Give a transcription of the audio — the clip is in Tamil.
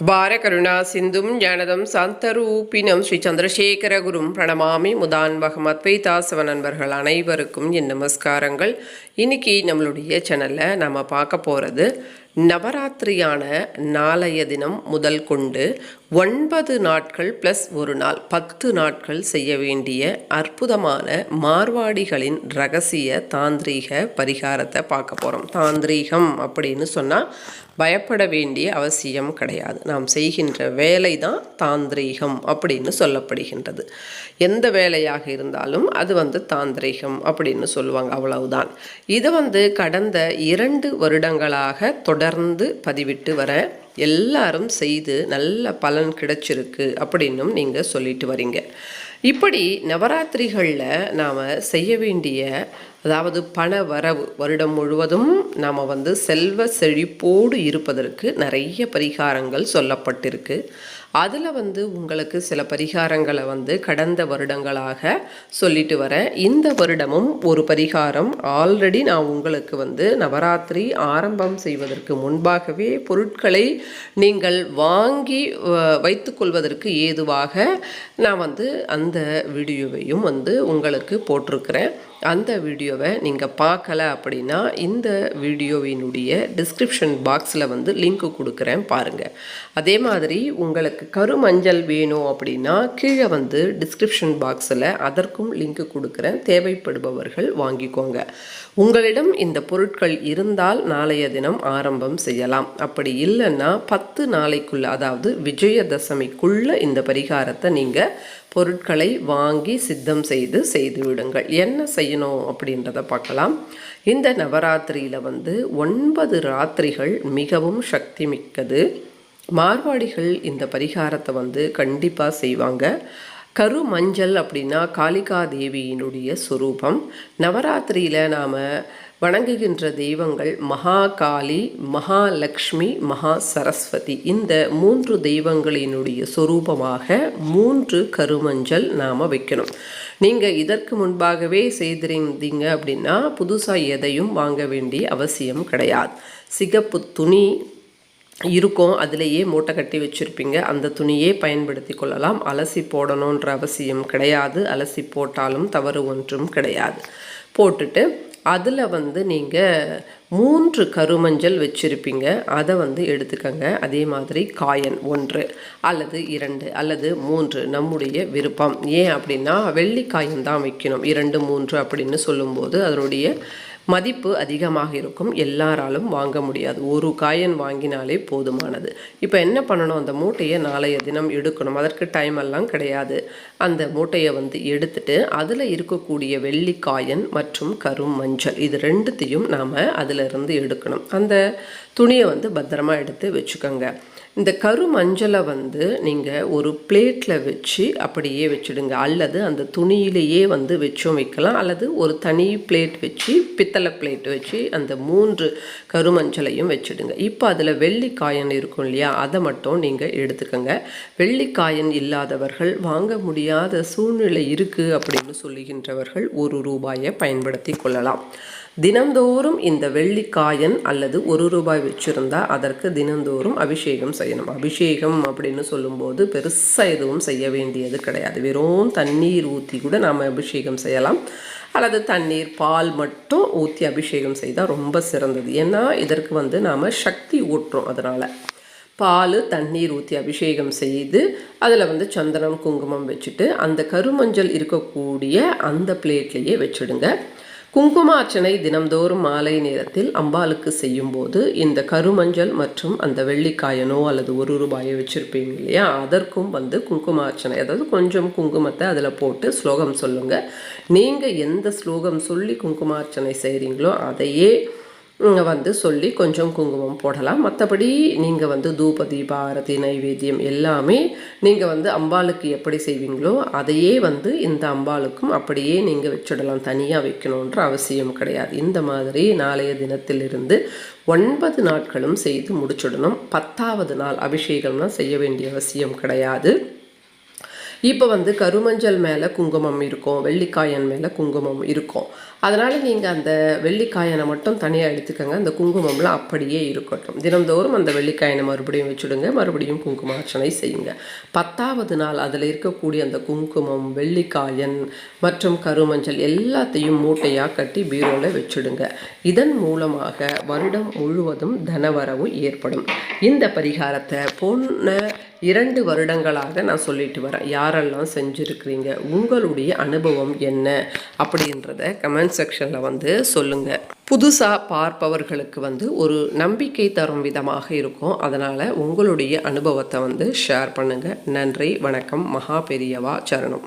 பாரகருணா சிந்தும் ஞானதம் சந்தரூபினம் ஸ்ரீ சந்திரசேகர குரும் பிரணமாமி முதான்வகம் அத்வைதாசவ நண்பர்கள் அனைவருக்கும் என் நமஸ்காரங்கள். இன்னைக்கு நம்மளுடைய சேனலில் நம்ம பார்க்க போகிறது நவராத்திரியான நாளைய தினம் முதல் கொண்டு ஒன்பது நாட்கள் ப்ளஸ் ஒரு நாள் பத்து நாட்கள் செய்ய வேண்டிய அற்புதமான மார்வாடிகளின் ரகசிய தாந்திரீக பரிகாரத்தை பார்க்க போகிறோம் தாந்திரீகம் அப்படின்னு சொன்னால் பயப்பட வேண்டிய அவசியம் கிடையாது. நாம் செய்கின்ற வேலை தான் தாந்திரீகம் அப்படின்னு சொல்லப்படுகின்றது. எந்த வேலையாக இருந்தாலும் அது வந்து தாந்திரீகம் அப்படின்னு சொல்லுவாங்க அவ்வளவுதான். இது வந்து கடந்த இரண்டு வருடங்களாக தொடர்ந்து பதிவிட்டு வர எல்லாரும் செய்து நல்ல பலன் கிடைச்சிருக்கு அப்படின்னும் நீங்கள் சொல்லிட்டு வரீங்க. இப்படி நவராத்திரிகளில் நாம் செய்ய வேண்டிய அதாவது பண வரவு வருடம் முழுவதும் நாம் வந்து செல்வ செழிப்போடு இருப்பதற்கு நிறைய பரிகாரங்கள் சொல்லப்பட்டிருக்கு. அதில் வந்து உங்களுக்கு சில பரிகாரங்களை வந்து கடந்த வருடங்களாக சொல்லிட்டு வரேன். இந்த வருடமும் ஒரு பரிகாரம். ஆல்ரெடி நான் உங்களுக்கு வந்து நவராத்திரி ஆரம்பம் செய்வதற்கு முன்பாகவே பொருட்களை நீங்கள் வாங்கி வைத்துக்கொள்வதற்கு ஏதுவாக நான் வந்து அந்த வீடியோவையும் வந்து உங்களுக்கு போட்டிருக்கிறேன். அந்த வீடியோவை நீங்கள் பார்க்கல அப்படின்னா இந்த வீடியோவினுடைய டிஸ்கிரிப்ஷன் பாக்ஸில் வந்து லிங்க் கொடுக்குறேன் பாருங்கள் அதே மாதிரி உங்களுக்கு கருமஞ்சள் வேணும் அப்படின்னா கீழே வந்து டிஸ்கிரிப்ஷன் பாக்ஸில் அதற்கும் லிங்க் கொடுக்குறேன். தேவைப்படுபவர்கள் வாங்கிக்கோங்க. உங்களிடம் இந்த பொருட்கள் இருந்தால் நாளைய தினம் ஆரம்பம் செய்யலாம். அப்படி இல்லைன்னா பத்து நாளைக்குள்ள அதாவது விஜயதசமிக்குள்ள இந்த பரிகாரத்தை நீங்கள் பொருட்களை வாங்கி சித்தம் செய்து செய்து விடுங்கள். என்ன செய்யணும் அப்படின்றத பார்க்கலாம். இந்த நவராத்திரியில் வந்து ஒன்பது ராத்திரிகள் மிகவும் சக்தி மிக்கது. மார்வாடிகள் இந்த பரிகாரத்தை வந்து கண்டிப்பாக செய்வாங்க. கரு மஞ்சள் அப்படின்னா காளிகா தேவியினுடைய சொரூபம். நவராத்திரியில் நாம் வணங்குகின்ற தெய்வங்கள் மகாகாளி மகாலக்ஷ்மி மகா சரஸ்வதி இந்த மூன்று தெய்வங்களினுடைய சொரூபமாக மூன்று கருமஞ்சள் நாம் வைக்கணும். நீங்கள் இதற்கு முன்பாகவே செய்திருந்தீங்க அப்படின்னா புதுசாக எதையும் வாங்க வேண்டிய அவசியம் கிடையாது. சிகப்பு துணி இருக்கும். அதிலேயே மூட்டை கட்டி வச்சுருப்பீங்க. அந்த துணியே பயன்படுத்தி கொள்ளலாம். அலசி போடணுன்ற அவசியம் கிடையாது. அலசி போட்டாலும் தவறு ஒன்றும் கிடையாது. போட்டுட்டு அதில் வந்து நீங்கள் மூன்று கருமஞ்சள் வச்சுருப்பீங்க. அதை வந்து எடுத்துக்கங்க. அதே மாதிரி காயன் ஒன்று அல்லது இரண்டு அல்லது மூன்று நம்முடைய விருப்பம். ஏன் அப்படின்னா வெள்ளிக்காயன் தான் வைக்கணும். இரண்டு மூன்று அப்படின்னு சொல்லும்போது அதனுடைய மதிப்பு அதிகமாக இருக்கும். எல்லாராலும் வாங்க முடியாது. ஒரு காயன் வாங்கினாலே போதுமானது. இப்போ என்ன பண்ணணும்? அந்த மூட்டையை நாளைய தினம் எடுக்கணும். அதற்கு டைம் எல்லாம் கிடையாது. அந்த மூட்டையை வந்து எடுத்துட்டு அதில் இருக்கக்கூடிய வெள்ளி காயின் மற்றும் கரும் மஞ்சள் இது ரெண்டுத்தையும் நாம் அதிலிருந்து எடுக்கணும். அந்த துணியை வந்து பத்திரமா எடுத்து வச்சுக்கோங்க. இந்த கரு மஞ்சளை வந்து நீங்கள் ஒரு பிளேட்டில் வச்சு அப்படியே வச்சுடுங்க. அல்லது அந்த துணியிலேயே வந்து வச்சும் வைக்கலாம். அல்லது ஒரு தனி பிளேட் வச்சு பித்தளை பிளேட் வச்சு அந்த மூன்று கருமஞ்சளையும் வச்சுடுங்க. இப்போ அதில் வெள்ளிக்காயன் இருக்கும் இல்லையா? அதை மட்டும் நீங்கள் எடுத்துக்கோங்க. வெள்ளிக்காயன் இல்லாதவர்கள் வாங்க முடியாத சூழ்நிலை இருக்குது அப்படின்னு சொல்லுகின்றவர்கள் ஒரு ரூபாயை பயன்படுத்தி கொள்ளலாம். தினந்தோறும் இந்த வெள்ளிக்காயன் அல்லது ஒரு ரூபாய் வச்சுருந்தா அதற்கு தினந்தோறும் அபிஷேகம் செய்யணும். அபிஷேகம் அப்படின்னு சொல்லும்போது பெருசாக எதுவும் செய்ய வேண்டியது கிடையாது. வெறும் தண்ணீர் ஊற்றி கூட நாம் அபிஷேகம் செய்யலாம். அல்லது தண்ணீர் பால் மட்டும் ஊற்றி அபிஷேகம் செய்தால் ரொம்ப சிறந்தது. ஏன்னா இதற்கு வந்து நாம் சக்தி ஊட்டுறோம் அதனால். பால் தண்ணீர் ஊற்றி அபிஷேகம் செய்து அதில் வந்து சந்தனம் குங்குமம் வச்சுட்டு அந்த கருமஞ்சள் இருக்கக்கூடிய அந்த பிளேட்லேயே வச்சுடுங்க. குங்குமார்ச்சனை தினம்தோறும் மாலை நேரத்தில் அம்பாளுக்கு செய்யும்போது இந்த கருமஞ்சள் மற்றும் அந்த வெள்ளிக்காயனோ அல்லது ஒரு ரூபாயோ வச்சுருப்பீங்க இல்லையா? அதற்கும் வந்து குங்குமார்ச்சனை. அதாவது கொஞ்சம் குங்குமத்தை அதில் போட்டு ஸ்லோகம் சொல்லுங்கள் நீங்கள் எந்த ஸ்லோகம் சொல்லி குங்குமார்ச்சனை செய்கிறீங்களோ அதையே வந்து சொல்லி கொஞ்சம் குங்குமம் போடலாம். மற்றபடி நீங்கள் வந்து தூப தீபாரதி நைவேத்தியம் எல்லாமே நீங்கள் வந்து அம்பாளுக்கு எப்படி செய்வீங்களோ அதையே வந்து இந்த அம்பாளுக்கும் அப்படியே நீங்கள் வச்சுடலாம். தனியாக வைக்கணுன்ற அவசியம் கிடையாது. இந்த மாதிரி நாளைய தினத்திலிருந்து ஒன்பது நாட்களும் செய்து முடிச்சிடணும். பத்தாவது நாள் அபிஷேகம்லாம் செய்ய வேண்டிய அவசியம் கிடையாது. இப்போ வந்து கருமஞ்சள் மேலே குங்குமம் இருக்கும் வெள்ளிக்காயன் மேலே குங்குமம் இருக்கும். அதனால் நீங்கள் அந்த வெள்ளிக்காயனை மட்டும் தனியாக எடுத்துக்கோங்க. அந்த குங்குமம்லாம் அப்படியே இருக்கட்டும். தினந்தோறும் அந்த வெள்ளிக்காயனை மறுபடியும் வச்சுடுங்க. மறுபடியும் குங்குமார்ச்சனை செய்யுங்க. பத்தாவது நாள் அதில் இருக்கக்கூடிய அந்த குங்குமம் வெள்ளிக்காயன் மற்றும் கருமஞ்சள் எல்லாத்தையும் மூட்டையாக கட்டி பீரோவில் வச்சுடுங்க. இதன் மூலமாக வருடம் முழுவதும் தனவரவு ஏற்படும். இந்த பரிகாரத்தை போன இரண்டு வருடங்களாக நான் சொல்லிட்டு வரேன். யாரெல்லாம் செஞ்சுருக்கிறீங்க? உங்களுடைய அனுபவம் என்ன? அப்படின்றத கமெண்ட் செக்ஷனில் வந்து சொல்லுங்கள் புதுசாக பார்ப்பவர்களுக்கு வந்து ஒரு நம்பிக்கை தரும் விதமாக இருக்கும். அதனால் உங்களுடைய அனுபவத்தை வந்து ஷேர் பண்ணுங்கள் நன்றி வணக்கம். மகா பெரியவா சரணம்.